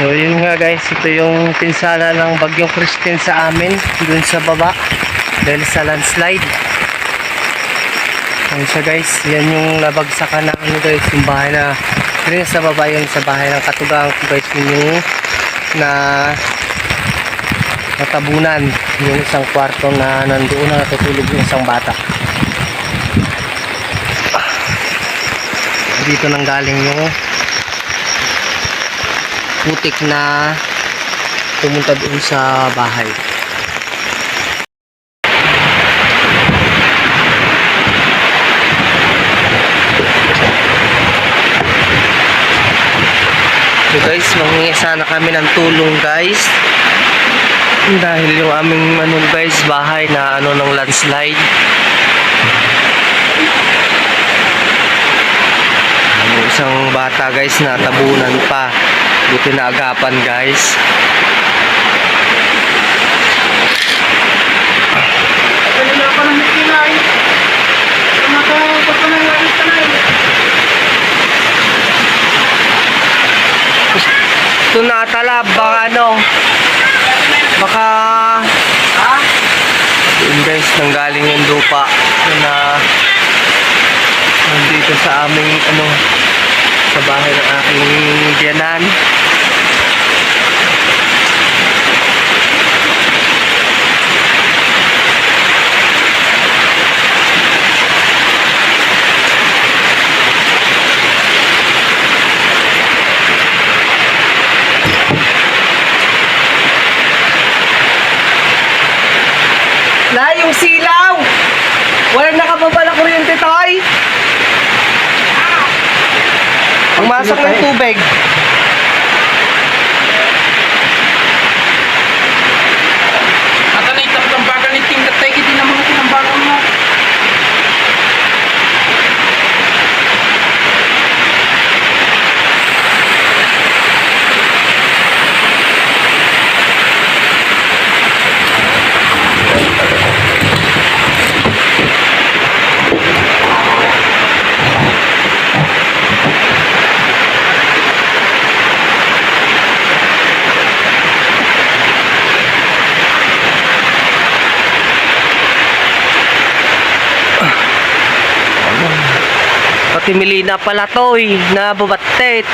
So yun nga guys, ito yung pinsala ng Bagyong Christine sa amin dun sa baba dahil sa landslide. Ayun siya guys, yan yung nabagsakan na ano guys, yung bahay na yun sa baba yung sa bahay ng katugang ko guys yun yung na natabunan yung isang kwarto na nandoon na natutulog yung isang bata. Dito nang galing yung putik na pumunta doon sa bahay. So guys, manghingi sana kami ng tulong guys. Dahil yung aming ano guys, bahay na ano ng landslide. Yung isang bata guys na tabunan pa. Buti na agapan guys. Ko na. Ito natalab, baka ano, baka, Ha? yun guys, nanggaling yung lupa na nandito sa aming, ano, sa bahay ng aking biyanan. Na, silaw! Walang nakababa na kuryente, Toy! Pumasok ng tubig. At ano itap ng baga ni Tingkat tayo hindi naman ako ng baga mo. Pati Melina pala, Toy, na bubatet.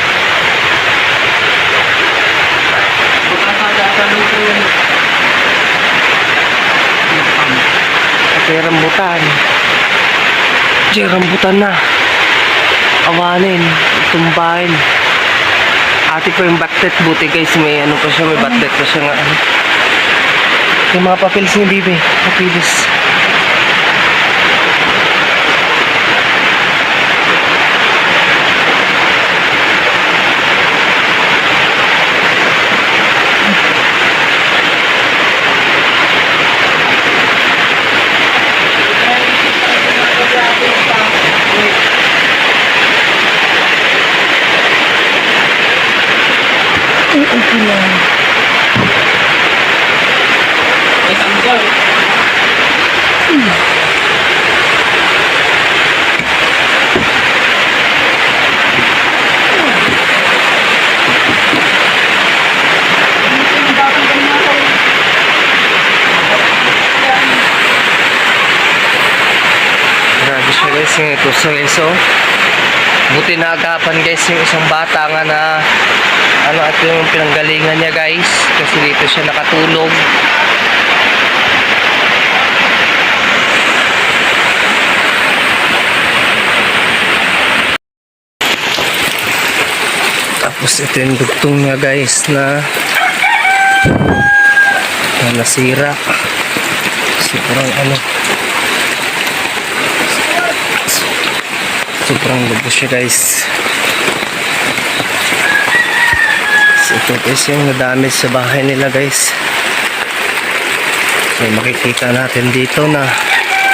Pati rambutan. Di, rambutan na. Awanin, tumbahin. Ate ko yung batet, buti guys, may ano pa siya, may batet pa siya nga. Ano. Yung mga papilis ni Bibi, papilis. May tanggal. Grabe siya guys, yung ito sa guys, oh. Buti na agapan guys yung isang bata nga na ano at yung pinanggalingan niya guys kasi dito siya nakatulog. Tapos ito yung dugtong niya guys na na nasira. Sobrang ano. Sobrang lubos siya guys. So, ito guys yung nadamage sa bahay nila guys. So makikita natin dito na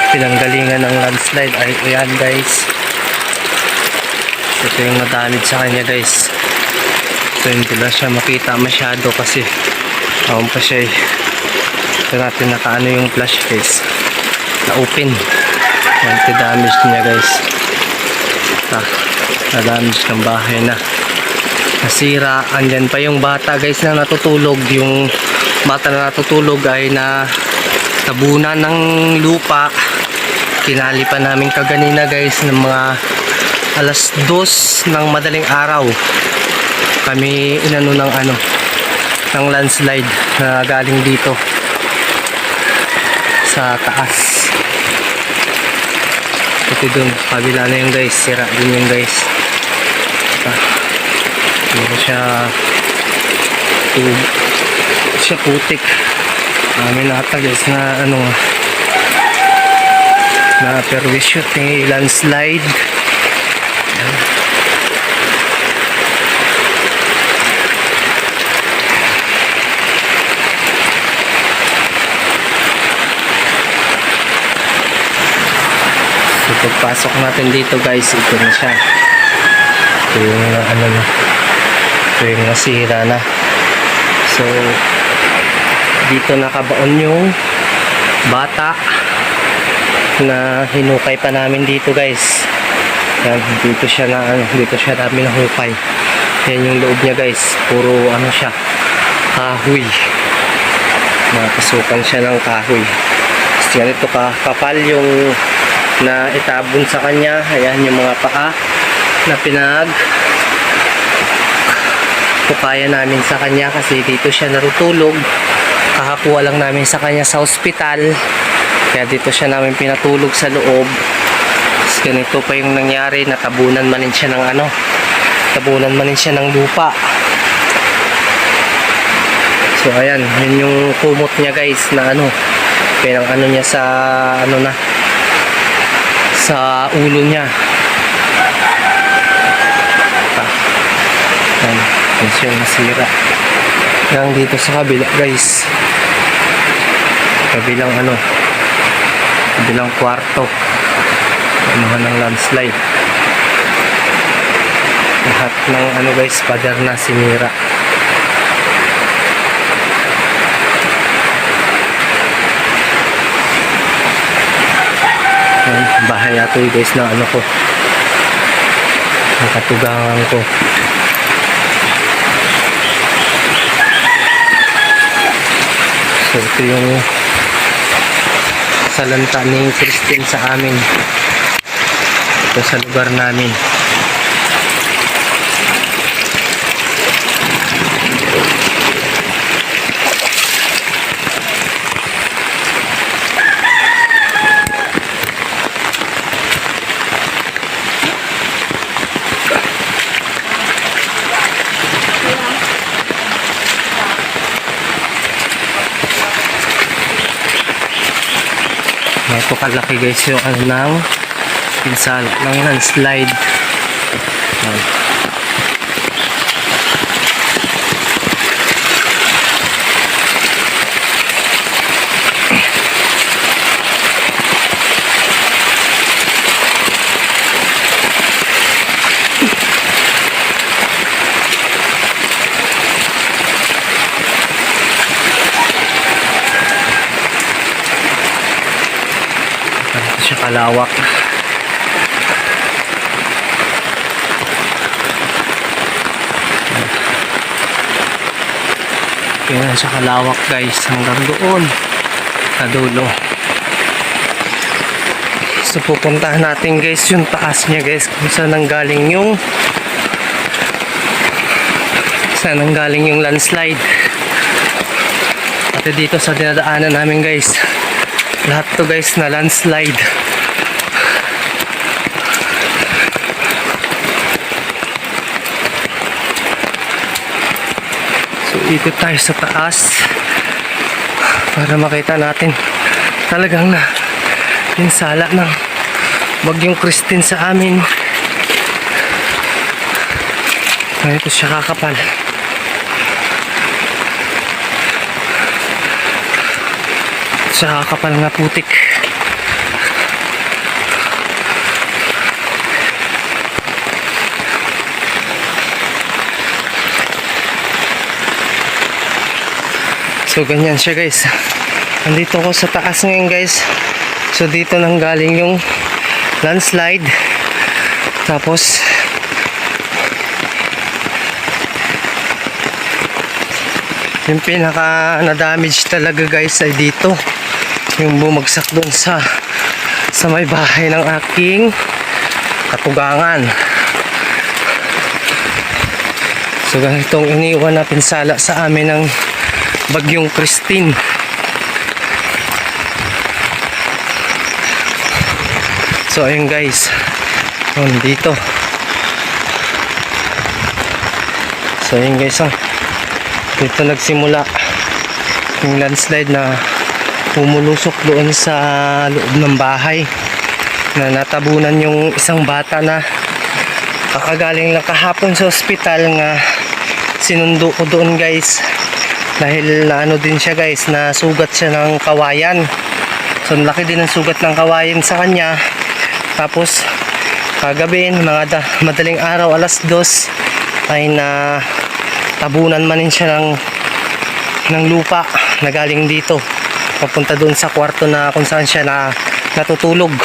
pinanggalingan ng landslide ay ayan guys. Ito yung nadamage sa kanya guys. So hindi lang siya makita masyado kasi awan pa siya eh. Ito natin nakaano yung flash guys. Na-open. Anti-damage niya guys. Ito. Na-damage ng bahay na. Nasira. Andyan pa yung bata guys na natutulog. Yung bata na natutulog ay na tabunan ng lupa. Kinali pa namin kaganina guys ng mga alas dos ng madaling araw kami inano ng ano ng landslide na galing dito sa taas ito dun kabila na yung guys sira din yung guys ah, hindi siya tub siya putik namin nata guys na ano na perwisyo ni landslide So pagpasok natin dito guys, ito na siya. Ito yung uh, ano na. Ito yung nasira na. So dito nakabaon yung bata na hinukay pa namin dito guys. Yan, dito siya na ano, dito siya namin nahukay. Yan yung loob niya guys. Puro ano siya, kahoy. Nakasukan siya ng kahoy. Kasi ganito ka, kapal yung na itabon sa kanya. Ayan yung mga paa na pinag kukaya namin sa kanya kasi dito siya narutulog. Kakakuha lang namin sa kanya sa ospital. Kaya dito siya namin pinatulog sa loob. Tapos ganito pa yung nangyari. Natabunan man rin siya ng ano. Tabunan man rin siya ng lupa. So ayan, yun yung kumot niya guys na ano. Pinang ano niya sa ano na sa ulo niya. Ah. Yun siya nasira. Yan dito sa kabila guys. Kabilang ano, kabilang kwarto. Ano ng landslide. Lahat ng ano guys, pader na sinira. Bahay ato yun, guys na ano ko. Ang katugangan ko. So ito yung salanta ni Christine sa amin. Ito sa lugar namin. Ito kalaki guys yung ano ng pinsala ng landslide. Siya kalawak. Yan siya kalawak guys hanggang doon sa dulo. So pupuntahan natin guys yung taas niya guys kung saan nanggaling yung saan nanggaling yung landslide. At dito sa dinadaanan namin guys lahat to guys na landslide. So ikot tayo sa taas. para makita natin talagang na pinsala ng bagyong Christine sa amin ganito siya kakapal siya kakapal nga putik So ganyan siya guys. Nandito ko sa taas ngayon guys. So dito nang galing yung landslide. Tapos yung pinaka na damage talaga guys ay dito. Yung bumagsak doon sa sa may bahay ng aking katugangan. So ganitong iniwan na pinsala sa amin ng Bagyong Christine. So ayun guys. Yun dito. So ayun guys ah. Dito nagsimula yung landslide na pumulusok doon sa loob ng bahay na natabunan yung isang bata na kakagaling lang kahapon sa ospital nga sinundo ko doon guys. Dahil ano din siya guys na sugat siya ng kawayan. So ang laki din ng sugat ng kawayan sa kanya. Tapos kagabi mga da, madaling araw alas dos ay na tabunan man din siya ng ng lupa na galing dito papunta doon sa kwarto na kung saan siya na natutulog